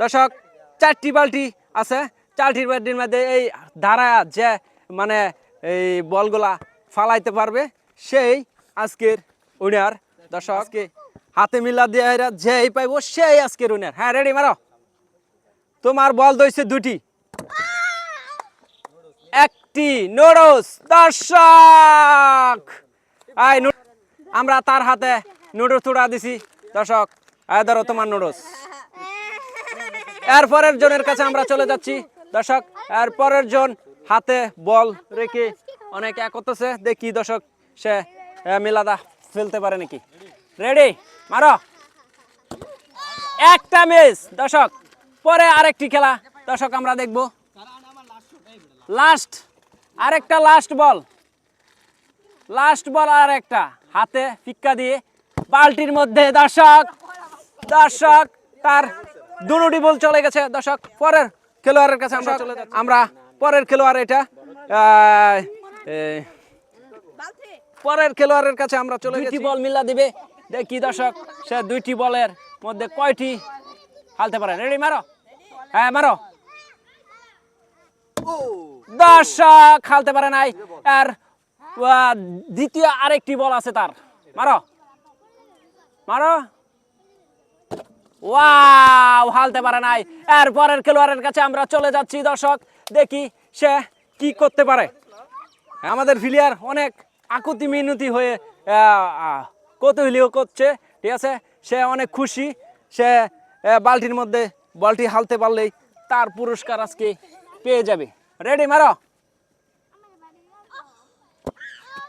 দর্শক, চারটি বালতি আছে। চারটি বালতির মধ্যে এই ধারা যে মানে এই বলগুলা ফালাইতে পারবে, সেই আজকের উইনার দর্শক হাতে মিলা দিয়ে যেই পাইবো, সেই আজকের উইনার হ্যাঁ রেডি মারো। তোমার বল দইছে দুটি। একটি নুডলস দর্শক নু- আমরা তার হাতে নুডলস তুড়া দিছি। দর্শক, আয় ধরো তোমার নুডলস এরপরের জনের কাছে আমরা চলে যাচ্ছি। দর্শক এরপরের জন হাতে বল রেখে অনেক এক করতেছে দেখি দর্শক, সে মিলাদা ফেলতে পারে নাকি? রেডি মারো। একটা মিস দর্শক, পরে আরেকটি খেলা। দর্শক, আমরা দেখব। লাস্ট আরেকটা লাস্ট বল লাস্ট বল আর একটা। হাতে ফিক্কা দিয়ে বালতির মধ্যে দর্শক দর্শক, তার দুটি বল চলে গেছে। দর্শক পরের খেলোয়াড়ের কাছে আমরা আমরা পরের খেলোয়াড় এটা পরের খেলোয়াড়ের কাছে আমরা চলে দুইটি বল মিলা দিবে। দেখি দর্শক সে দুইটি বলের মধ্যে কয়টি হালতে পারে। রেডি মারো? হ্যাঁ মারো। দর্শক হালতে পারে নাই। আর দ্বিতীয় আরেকটি বল আছে তার। মারো। মারো। ওয়াও হালতে পারে নাই। এর পরের খেলোয়াড়ের কাছে আমরা চলে যাচ্ছি দর্শক। দেখি সে কি করতে পারে। আমাদের ফিলিয়ার অনেক আকুতি মিনতি হয়ে কৌতূহলীও করছে। ঠিক আছে? সে অনেক খুশি। সে আহ, বালতির মধ্যে বলটি হালতে পারলেই তার পুরস্কার আজকে পেয়ে যাবে। রেডি মারো।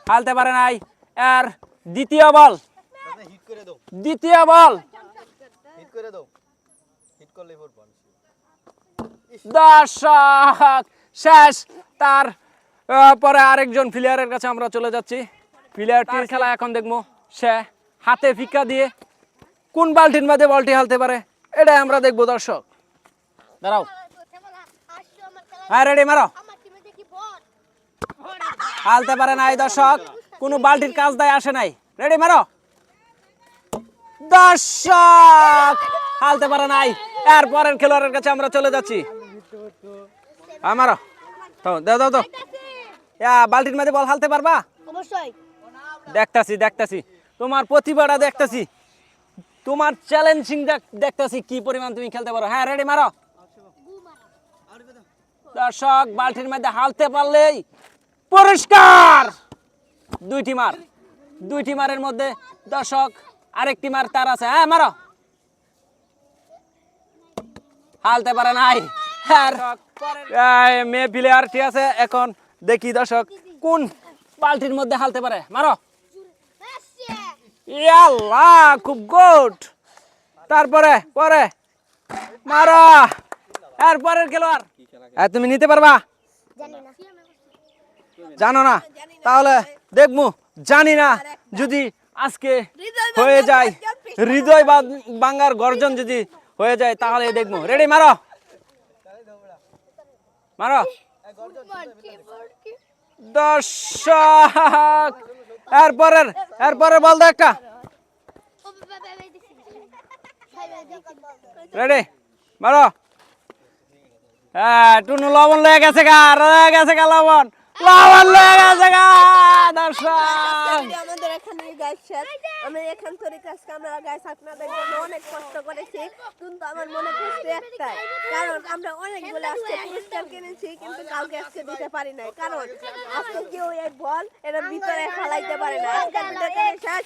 হালতে পারে নাই। আর দ্বিতীয় বল। দ্বিতীয় বল। দাও। হিট করলে ফোর পান দর্শক শেষ। তার পরে আরেকজন প্লেয়ারের কাছে আমরা চলে যাচ্ছি। প্লেয়ারটির খেলা এখন দেখব। সে হাতে ফিক্কা দিয়ে কোন বালতির মধ্যে বলটি হালতে পারে এটাই আমরা দেখব দর্শক। দাঁড়াও। হ্যাঁ রেডি মারো। হালতে পারে নাই দর্শক। কোনো বালতির কাজ দায় আসে নাই। রেডি মারো। দর্শক! হালতে পারে নাই। এর পরের খেলোয়াড়ের কাছে আমরা চলে যাচ্ছি। আমারও। তো দাও দাও দাও। বালতির মধ্যে বল হালতে পারবা? অবশ্যই। দেখতাছি দেখতাছি। তোমার প্রতিভাটা দেখতাছি। তোমার চ্যালেঞ্জিং দেখতাছি। কি পরিমাণ তুমি খেলতে পারো? হ্যাঁ রেডি মারো। দর্শক বালতির মধ্যে হালতে পারলেই পুরস্কার দুইটি মার। দুইটি মারের মধ্যে দর্শক আরেকটি মার তার আছে। হ্যাঁ মারো। হালতে পারে নাই। আর এই মেয়ে আছে এখন দেখি দর্শক কোন বালতির মধ্যে হালতে পারে। মারো। ইয়াল্লাহ খুব গুড তারপরে পরে। মারো। আর পরের খেলোয়াড়। এই, তুমি নিতে পারবা? জানো না। তাহলে দেখব। জানি না। যদি আজকে হয়ে যায় হৃদয় বাঙ্গার গর্জন যদি হয়ে যায়, তাহলে দেখব। রেডি মারো। মারো। দর্শক, এরপরের এরপরের বল দে একটা। রেডি মারো। হ্যাঁ টুনু লবণ লয়ে গেছে গা রয়ে গেছে গা লবণ। লবণ লয়ে গেছে গা, দর্শক। শেষ আমি এখান থেকে আজকে আমরা গাইস আপনাদের জন্য অনেক কষ্ট করেছি কিন্তু আমার মনে কষ্ট একটাই কারণ আমরা অনেকগুলো আজকে পুরস্কার কিনেছি কিন্তু কাউকে আজকে দিতে পারি নাই। কারণ আজকে কেউ এই বল এর ভিতরে ফেলাইতে পারে না। আজকে ভিতরে শেষ।